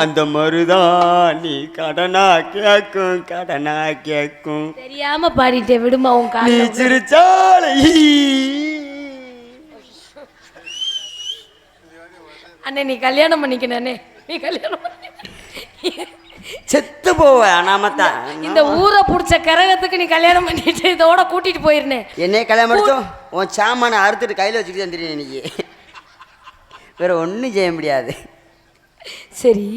அந்த மருதான் நீ கடனா கேக்கும் கடனா கேக்கும். தெரியாம பாடிட்டே விடுமா உன் நீ கால சிரிச்சாலை அண்ணே நீ கல்யாணம் பண்ணிக்கணே நீ கல்யாணம் செத்து போவ அனாமத்தான் இந்த ஊரை புடிச்ச கரகத்துக்கு நீ கல்யாணம் பண்ணிட்டு இதோட கூட்டிட்டு போயிருந்தேன் என்னைய கல்யாணம் முடிச்சோம்? உன் சாமான அறுத்துட்டு கையில் வச்சுக்கிட்டு வந்துடுறேன் இன்னைக்கு வேற ஒன்றும் செய்ய முடியாது. சரி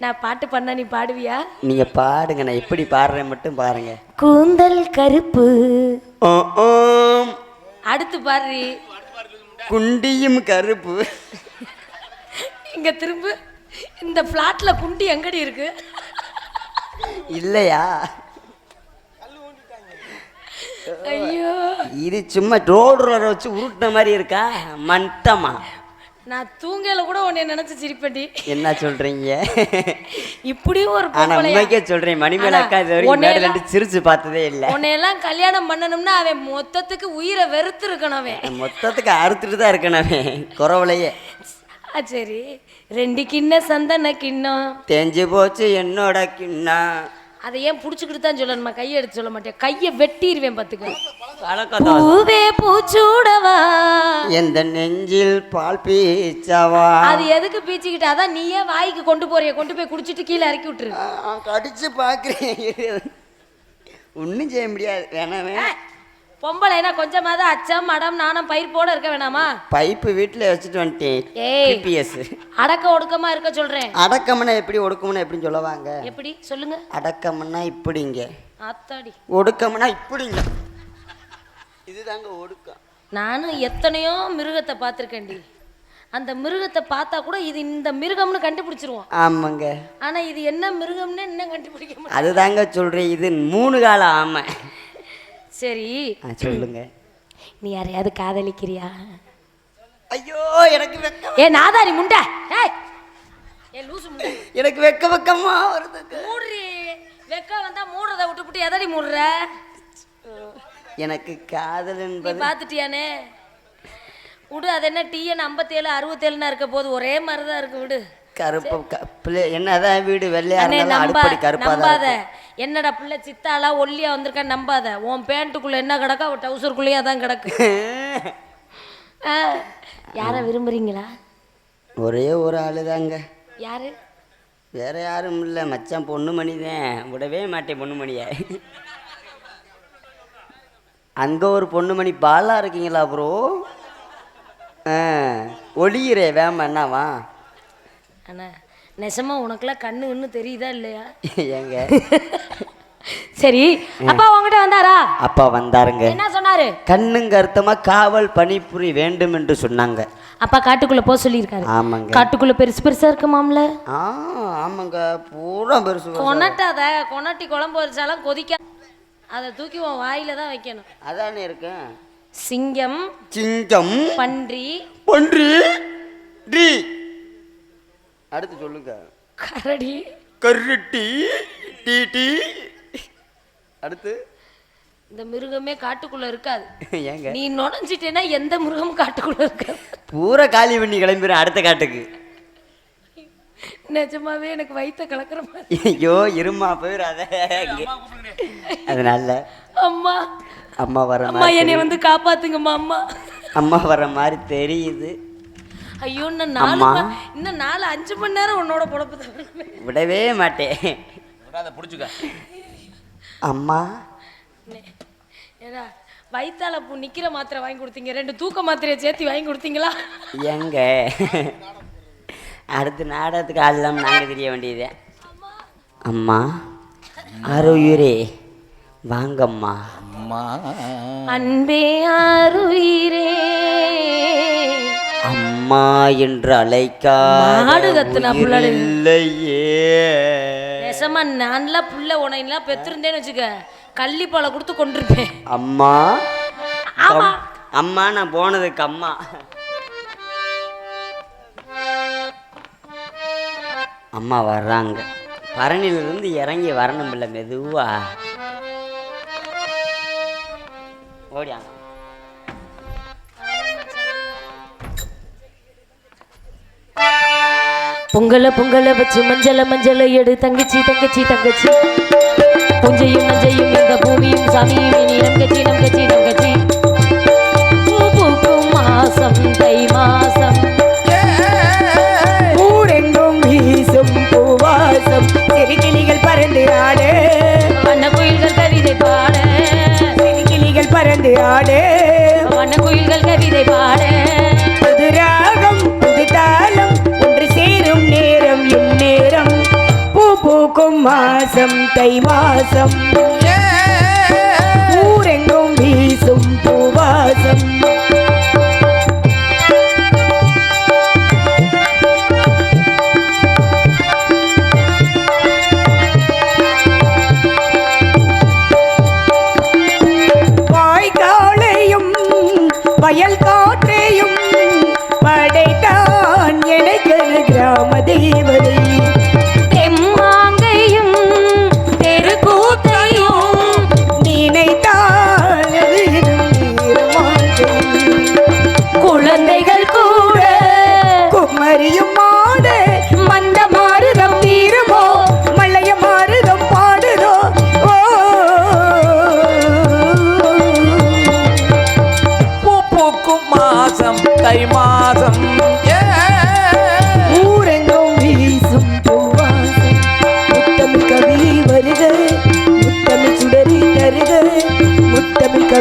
நான் பாட்டு பண்ணா நீ பாடுவியா? நீங்க பாடுங்க நான் எப்படி பாடுறேன் மட்டும் பாருங்க. கூந்தல் கருப்பு. அடுத்து பாரு குண்டியும் கருப்பு. இங்க திரும்ப. இந்த பிளாட்ல குண்டி எங்கடி இருக்கு? இல்லையா? ஐயோ. இது சும்மா ரோடு வச்சு உருட்டின மாதிரி இருக்கா? மட்டமா நான் தூங்கல கூட உன்னை நினைச்சு சிரிப்படி என்ன சொல்றீங்க? இப்படியும் ஒரு ஆனா? உண்மைக்கே சொல்றேன். மணிமேல அக்கா இது வரைக்கும் உன்னை மேடல எல்லாம்- இருந்து சிரிச்சு பார்த்ததே இல்ல. உன்னையெல்லாம் கல்யாணம் பண்ணணும்னா அவன் மொத்தத்துக்கு உயிரை வெறுத்து இருக்கணும் அவன் மொத்தத்துக்கு அறுத்துட்டு தான் இருக்கணும் குறவுலையே ஆ, சரி. ரெண்டு கிண்ண சந்தன கிண்ணம். தேஞ்சு போச்சு என்னோட கிண்ணா. அதை ஏன் புடிச்சுக்கிட்டு தான் சொல்லணுமா? கையை எடுத்து சொல்ல மாட்டேன் கையை வெட்டிடுவேன் தான். பூவே பூச்சூடவா? எந்த நெஞ்சில் பால் பீச்சவா? அது எதுக்கு பீச்சிக்கிட்டு? அதான் நீயே வாய்க்கு கொண்டு போறிய கொண்டு போய் குடிச்சிட்டு கீழே இறக்கி விட்டுரு. கடிச்சு பாக்குறேன். ஒன்றும் செய்ய முடியாது. வேணாமே பொம்பளைனா கொஞ்சமாவது அச்சம் மடம் நாணம் பயிர் போட இருக்க வேணாமா? பைப்பு வீட்டில் வச்சுட்டு வந்துட்டேன். அடக்க ஒடுக்கமா இருக்க சொல்றேன். அடக்கம்னா எப்படி ஒடுக்கம்னா எப்படின்னு சொல்லுவாங்க? எப்படி? சொல்லுங்க. அடக்கம்னா இப்படிங்க. ஆத்தாடி. ஒடுக்கம்னா இப்படிங்க. இதுதாங்க ஒடுக்கம். நானும் எத்தனையோ மிருகத்தை பார்த்துருக்கேன்டி. அந்த மிருகத்தை பார்த்தா கூட இது இந்த மிருகம்னு கண்டுபிடிச்சிருவோம். ஆமாங்க. ஆனா இது என்ன மிருகம்னு இன்னும் கண்டுபிடிக்க முடியும் அதுதாங்க சொல்றேன் இது மூணு கால ஆமை. சரி. சொல்லுங்க. நீ யாரையாவது காதலிக்கிறியா? ஐயோ எனக்கு வெக்க ஏ நாதாரி முண்டை. ஏய் ஏ லூசு முண்டை. எனக்கு வெக்க வெக்கமா வருதுங்க. மூடுறி. வெக்க வந்தா மூடுறத விட்டுப்புட்டு எதடி மூடுற? எனக்கு காதல் என்பது பார்த்துட்டியானே? விடு அது என்ன டிஎன் ஐம்பத்தேழு அறுபத்தேழுனா இருக்க போது ஒரே மாதிரி தான் இருக்கு விடு. கருப்பு பிள்ளை என்னதான் வீடு வெள்ளையா இருந்தாலும் அடுப்படி கருப்பா நம்பாத. என்னடா பிள்ளை சித்தாளா ஒல்லியா வந்திருக்கா நம்பாத. உன் பேண்ட்டுக்குள்ள என்ன கிடக்கா அவ டவுசருக்குள்ளேயே தான் கிடக்கு. யாரை விரும்புறீங்களா? ஒரே ஒரு ஆளுதாங்க. யாரு? வேற யாரும் இல்லை மச்சான் பொண்ணு மணிதான் விடவே மாட்டேன் பொண்ணு மணியை அங்கே ஒரு பொண்ணு மணி பாலா இருக்கீங்களா ப்ரோ ஆ ஒளியிறே வேம என்னவா அண்ணா நெசமா உனக்குலாம் கண்ணு இன்னும் தெரியுதா இல்லையா? ஏங்க. சரி அப்பா உங்ககிட்ட வந்தாரா? அப்பா வந்தாருங்க. என்ன சொன்னாரு? கண்ணுங்க அர்த்தமா காவல் பணிபுரி வேண்டும் என்று சொன்னாங்க. அப்பா காட்டுக்குள்ள போக சொல்லியிருக்காரு. ஆமாங்க. காட்டுக்குள்ள பெருசு பெருசா இருக்குமாம்ல ஆ ஆமாங்க. பூரா பெருசு பெருசு. கொணட்டாத கொணட்டி குழம்பு வச்சாலும் கொதிக்க அதை தூக்கி உன் வாயில தான் வைக்கணும். அதானே இருக்கேன் சிங்கம் சிங்கம் பன்றி பன்றி டி. அடுத்து சொல்லுங்க. கரடி. கருட்டி டி டி. அடுத்து? இந்த மிருகமே காட்டுக்குள்ள இருக்காது. ஏங்க? நீ நுழைஞ்சிட்டேன்னா எந்த மிருகமும் காட்டுக்குள்ள இருக்காது. பூரா காலி பண்ணி கிளம்பிடுறேன் அடுத்த காட்டுக்கு. நிஜமாவே எனக்கு வயித்த கலக்கிற மாதிரி. ஐயோ இருமா போயிடாத. அதனால அம்மா. அம்மா வர அம்மா என்னை வந்து காப்பாத்துங்கம்மா அம்மா. அம்மா வர மாதிரி தெரியுது. ஐயோ இன்னும் நாலு இன்னும் நாலு அஞ்சு மணி நேரம் உன்னோட பொழப்பு. விடவே மாட்டேன். புடிச்சுக்க. அம்மா. ஏடா வயித்தால பூ நிக்கிற மாத்திரை வாங்கி கொடுத்தீங்க. ரெண்டு தூக்க மாத்திரையை சேர்த்து வாங்கி கொடுத்தீங்களா? எங்க அடுத்த நாடகத்துக்கு ஆள் இல்லாமல் நாங்கள் தெரிய வேண்டியது. அம்மா அருயுரே வாங்கம்மா. அம்மா. அன்பே ஆருயிரே அம்மா என்று அழைக்காத. இல்லையே நெசமா நான்லாம் புள்ள உனையெல்லாம் பெற்றிருந்தேன்னு வச்சுக்க கள்ளிப்பாலை கொடுத்து கொண்டிருப்பேன் அம்மா அம்மா நான் போனதுக்கு அம்மா. அம்மா வர்றாங்க. பரணிலிருந்து இறங்கி வரணும் இல்லை மெதுவா ஓடியாங்க பொங்கல பொங்கல வச்சு மஞ்சள மஞ்சள எடு. தங்கச்சி தங்கச்சி தங்கச்சி. புஞ்சையும் நஞ்சையும் இந்த பூமியும் சாமியும் தங்கச்சி தங்கச்சி தங்கச்சி. சிறுகிளிகள் பறந்து ஆடு. வண்ண குயில்கள் கவிதை பாட. சிறுகிளிகள் பறந்து ஆடு. வண்ண குயில்கள் கவிதை பாட. புது ராகம் புது தாளம் ஒன்று சேரும் நேரம் இந்நேரம். பூ பூக்கும் மாசம் தை மாசம். ஊரெங்கும் வீசும் பூவாசம். வயல் காற்றையும்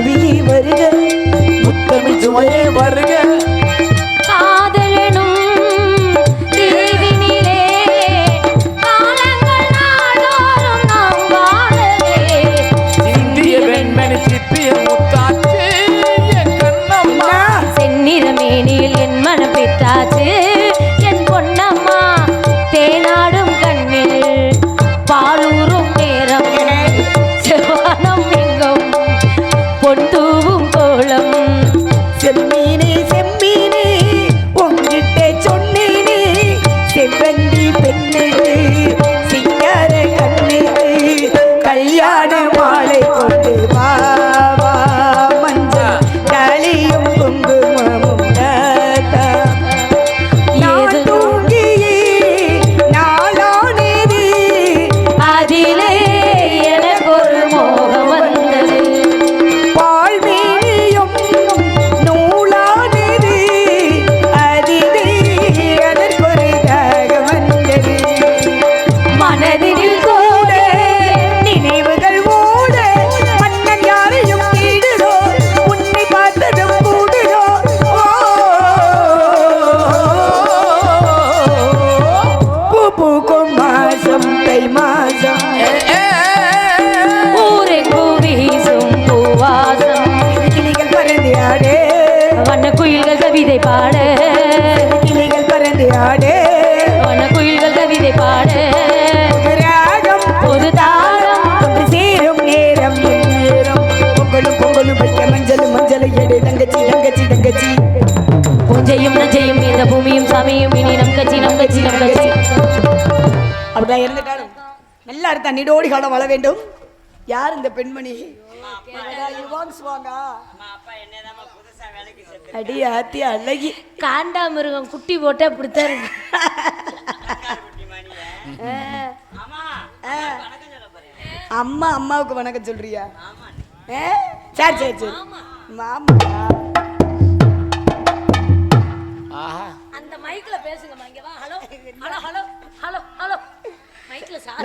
கவி வருக முத்தமிழ் சுவையே வருக. காதலனும் தீவினிலே அப்படிதான் இருந்துட்டாலும் நல்லா இருந்தா நீடோடி காலம் வாழ வேண்டும். யார் இந்த பெண்மணி? அடி ஆத்தி அழகி. காண்டா மிருகம் குட்டி போட்டா அப்படித்தான் இருக்கு. அம்மா அம்மாவுக்கு வணக்கம் சொல்றியா? சரி சரி சரி. மாமா. ஆஹா. அந்த மைக்ல வா. Hello. Hello hello. Hello hello.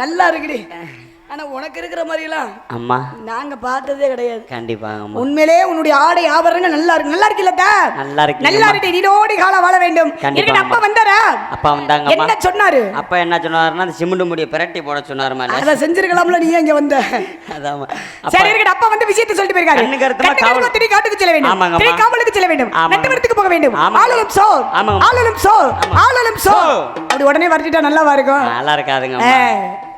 நல்லா இருக்குடி. ஆனா உனக்கு இருக்கிற மாதிரிலாம் அம்மா. நாங்க பார்த்ததே கிடையாது. கண்டிப்பாங்க அம்மா. உண்மையிலே உன்னுடைய ஆடை ஆபரணங்கள் நல்லா இருக்கு. நல்லா இருக்குல்லக்கா நல்லா இருக்கு நல்லா இருக்கு நீடோடி காலம் வாழ வேண்டும். கண்டிப்பா, அப்பா. வந்தாரா? அப்பா வந்தாங்கம்மா என்ன சொன்னாரு? அப்பா என்ன சொன்னாருன்னா அந்த சிமெண்ட் முடிய பிரட்டி போட சொன்னாரு மேல அத செஞ்சிருக்கலாம்ல நீ இங்க வந்த? அதாம்மா. சரி இருக்கட்டும். அப்பா வந்து விஷயத்தை சொல்லிட்டு போயிருக்காரு. கண்ணு கருத்துமா கண்ணு கருத்துமா காவல். திரி காட்டுக்கு செல்ல வேண்டும். ஆமாங்கம்மா. திரி காவலுக்கு செல்ல வேண்டும். ஆமாங்க. நட்டவரத்துக்கு போக வேண்டும். ஆமாங்க. ஆளும் சோ ஆமாங்க. ஆளும் சோ. ஆளும் சோ. அப்படி உடனே வரட்டிட்டா நல்லாவா இருக்கும்? நல்லா இருக்காதுங்க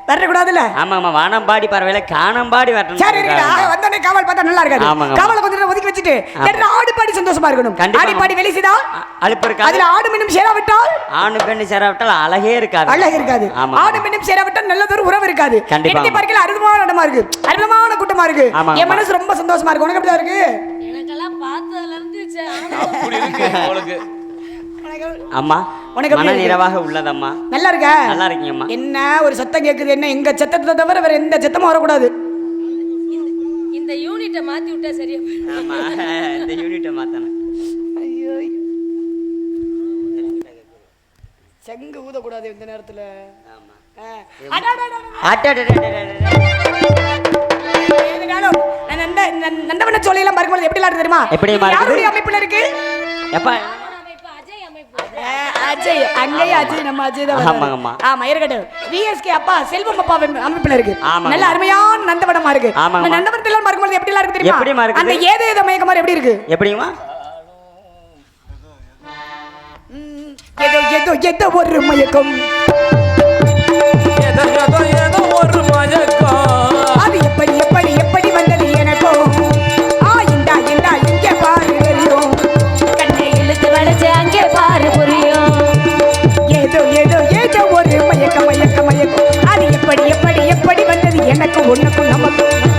வரக்கூடாதுல்ல? ஆமாம்மா வானம்பாடி பறவையில காணம்பாடி வரணும் சரி இருக்கடா வந்தோடனே காவல் பார்த்தா நல்லா இருக்காது. ஆமாங்க. காவலை கொஞ்சம் ஒதுக்கி வச்சுட்டு ஆடி பாடி சந்தோஷமா இருக்கணும். ஆடி பாடி வெளி செய்தா அழுப்பு இருக்காது. அதுல ஆடு மின்னும் சேராவிட்டால் ஆணு பெண்ணு சேராவிட்டால் அழகே இருக்காது. அழகு இருக்காது. ஆமா ஆடு மின்னும் சேராவிட்டால் நல்லதொரு உறவு இருக்காது. கண்டிப்பா. பார்க்கல அற்புதமான இடமா இருக்கு. அற்புதமான கூட்டமா இருக்கு. ஆமா, என் ஆமா. மனசு ரொம்ப சந்தோஷமா இருக்கு. உனக்கு எப்படிதான் இருக்கு? எனக்கெல்லாம் பார்த்ததுல இருந்து அம்மா உனக்கு எப்படி மன? நிறைவாக உள்ளதம்மா. நல்லா இருக்கா நல்லா இருக்கீங்கம்மா. என்ன ஒரு சத்தம் கேக்குது? என்ன எங்க சத்தத்தை தவிர வேற எந்த சத்தமும் வரக்கூடாது. இந்த யூனிட்டை மாத்தி விட்டா சரியா. ஆமா இந்த யூனிட்டை மாத்தணும். ஐயோ. செங்கு ஊதக்கூடாது இந்த நேரத்துல. ஆமா. நந்தவன சோலையெல்லாம் பார்க்கும்போது எப்படி தெரியுமா? யாருடைய அமைப்புல இருக்கு? எப்பா அஜய் அங்கேயே அஜய் நம்ம அஜய் தான். ஆமா. ஆமா இருக்கட்டும் விஎஸ்கே அப்பா செல்வம் அப்பா அமைப்பு- அமைப்புல இருக்கு. நல்ல அருமையான நந்தவனமா இருக்கு ஆமா. நந்தவனத்துல எல்லாம் பார்க்கும்போது எப்படி இருக்கு தெரியுமா எப்படிம்மா இருக்குது? அந்த ஏதோ ஏதோ மயக்க மாதிரி எப்படி இருக்கு எப்படிங்கம்மா ம், ஏதோ ஏதோ ஏதோ ஒரு மயக்கம் ஏதோ ஏதோ ஏதோ ஒரு மயக்கம் வந்தது எனக்கு ஒண்ணுக்கும்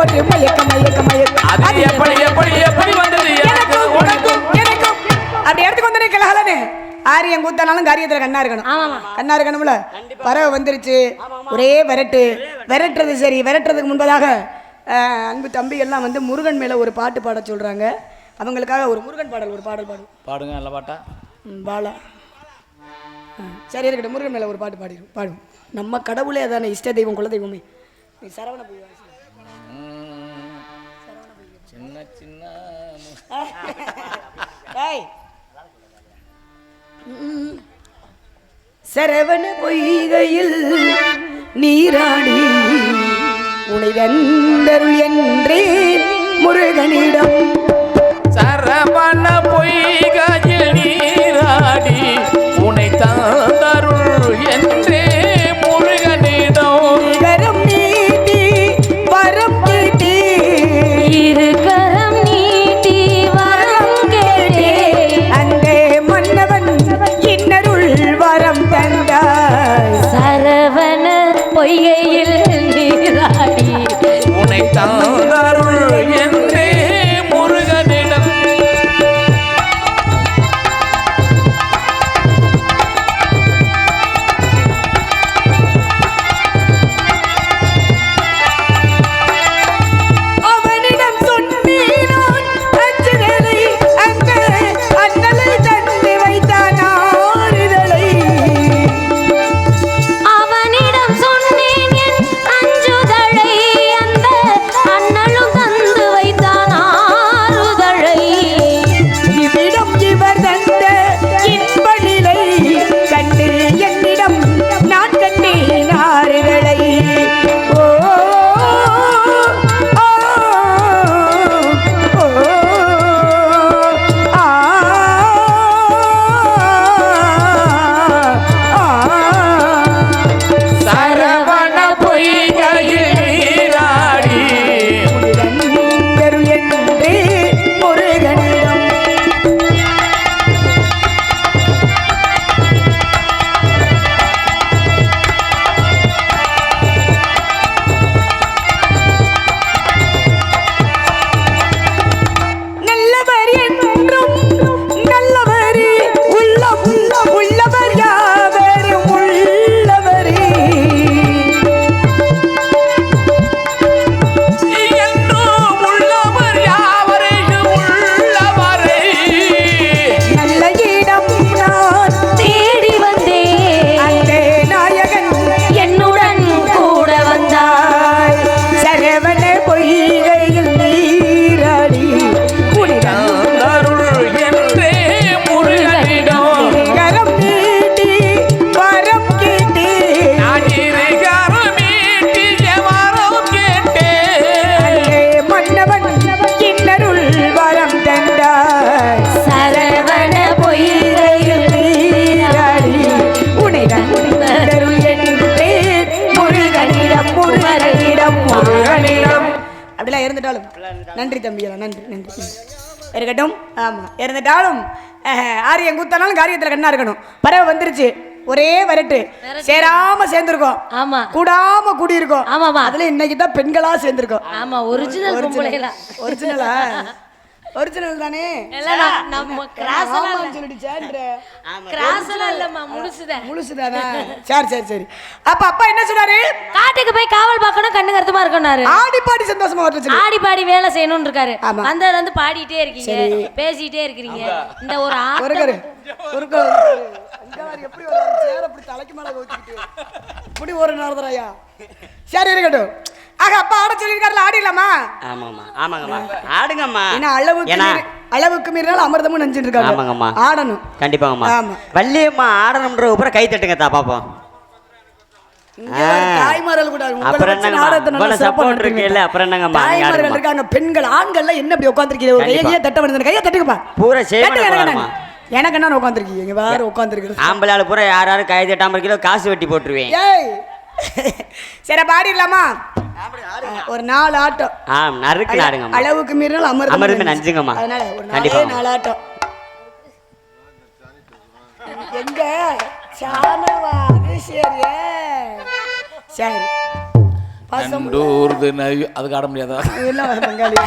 ஒரு மயக்க மயக்க மயக்க அது எப்படி எப்படி எப்படி வந்தது? எனக்கு உனக்கும் எனக்கும். அப்படி இடத்துக்கு வந்தனே கலகலன்னு. ஆரியம் கூத்தானாலும் காரியத்துல கண்ணா இருக்கணும். கண்ணா இருக்கணும்ல? பறவை வந்துருச்சு. ஒரே விரட்டு. விரட்டுறது சரி விரட்டுறதுக்கு முன்பதாக அன்பு தம்பி எல்லாம் வந்து முருகன் மேல ஒரு பாட்டு பாட சொல்றாங்க. அவங்களுக்காக ஒரு முருகன் பாடல் ஒரு பாடல் பாடும் பாடுங்க நல்ல பாட்டா? ம், பாலா சரி இருக்கட்டும் முருகன் மேல ஒரு பாட்டு பாடிடும் பாடும் நம்ம கடவுளே அதானே இஷ்ட தெய்வம் குல தெய்வமே. நீ சரவண போய் சரவண பொய்கையில் நீராடி உனை தந்தருள் என்றேன் முருகனிடம். சரவண பொய்கையில் நீராடி உனை தந்தருள் உனை அப்படிலாம் இருந்துட்டாலும் நன்றி தம்பி நன்றி நன்றி. இருக்கட்டும். ஆமாம் இருந்துட்டாலும் ஆரியம் கூத்தாலும் காரியத்துல கண்ணா இருக்கணும். பறவை வந்துருச்சு. ஒரே வரட்டு. சேராம சேர்ந்திருக்கோம். ஆமா. கூடாம கூடி இருக்கோம் ஆமா அதுல இன்னைக்கு தான் பெண்களா சேர்ந்திருக்கோம். ஆமா ஒரிஜினல் ஒரிஜினலா ஒரிஜினல் தானே? எல்லாம் நம்ம கிராஸ் எல்லாம் ஆமான்னு சொல்லிடுச்சான்ற. கிராஸ் எல்லாம் இல்லம்மா முழுசுதான் முழுசுதானா? சரி சரி சரி. அப்ப அப்பா என்ன சொன்னாரு? காட்டுக்கு போய் காவல் பார்க்கணும் கண்ணு கருத்துமா இருக்கணும்னாரு. ஆடி பாடி சந்தோஷமா சொல்லு ஆடி பாடி வேலை செய்யணும்னு இருக்காரு ஆமா. வந்ததுல இருந்து பாடிட்டே இருக்கீங்க. பேசிட்டே இருக்கிறீங்க இந்த ஒரு ஒரு கரு ஒரு ஒரு எப்படி வர்றாரு? சேர் அப்படி தலைக்கு மேல இப்படி ஒரு நடத்துறாயா சரி இருக்கட்டும். ஆக அப்பா ஆட சொல்லியிருக்காருல ஆடிடலாமா ஆமாம்மா ஆமாங்கம்மா ஆடுங்கம்மா ஏன்னா அளவுக்கு மீறி- அளவுக்கு மீறினாலும் அமிர்தமும் நஞ்சுட்டு இருக்காங்க ஆமாங்கம்மா. ஆடணும் கண்டிப்பாங்கம்மா ஆமா. வள்ளியம்மா ஆடணுன்ற அப்புறம் கை தட்டுங்க தா பாப்போம் இங்க ஒரு தாய்மார்கள் கூட உங்களை அப்புறம் வச்சு என்னங்கம்மா? நாடகத்தை நல்லா இவ்வளவு சிறப்பா support நடத்துறீங்க. இருக்குல்ல, அப்புறம் என்னங்கம்மா? நீங்க தாய்மார்கள் ஆடுங்கம்மா. இருக்காங்க பெண்கள் ஆண்கள்லாம் என்ன இப்படி உட்காந்துருக்கீங்க ஒரு கண்டிப்பா. கையை தட்ட வந்து கையை தட்டுங்கப்பா பூரா செய்வன தட்டு எனக்கு. என்ன எனக்கு என்ன உட்காந்துருக்கீங்க இங்க வேற உட்காந்துருக்குது ஆம்பளை ஆளு பூரா யார் யாரும் கை தட்டாம கிலோ காசு வெட்டி போட்டுருவேன் ஏய் சரி பாடிடலாமா ஒரு நாலு ஆட்டம். ஆ நறுக்கு நாடுங்கம்மா. அளவுக்கு மீறினால் அமிர்தம் அமிர்தமே நஞ்சுங்கம்மா. அதனால ஒரு நாலே ஆட்டம். எங்க? சாணவா அது சரியே சரி பாசம் அதுக்கு ஆட முடியாதா? எல்லாம் வர பங்காளி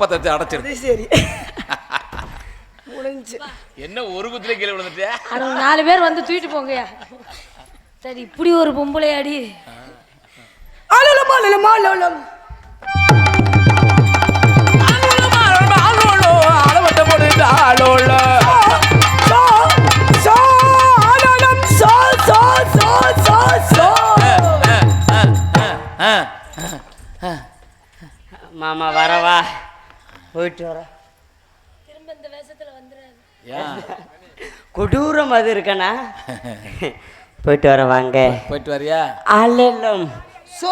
அப்பத்தை அடைச்சிருது அது சரி. முடிஞ்சு. என்ன ஒரு குத்துல கீழே விழுந்துட்டியா? அட நாலு பேர் வந்து தூக்கிட்டு போங்கய்யா சரி இப்படி ஒரு பொம்பளையாடி. அலலமா அலலமா அலலம் அலுலமா சோ சோ சோ மாமா வரவா போயிட்டு வர. ஏன்? கொடூரம் அது இருக்கண்ணா. போயிட்டு வர வாங்க. போயிட்டு வரியா? அலலம் சோ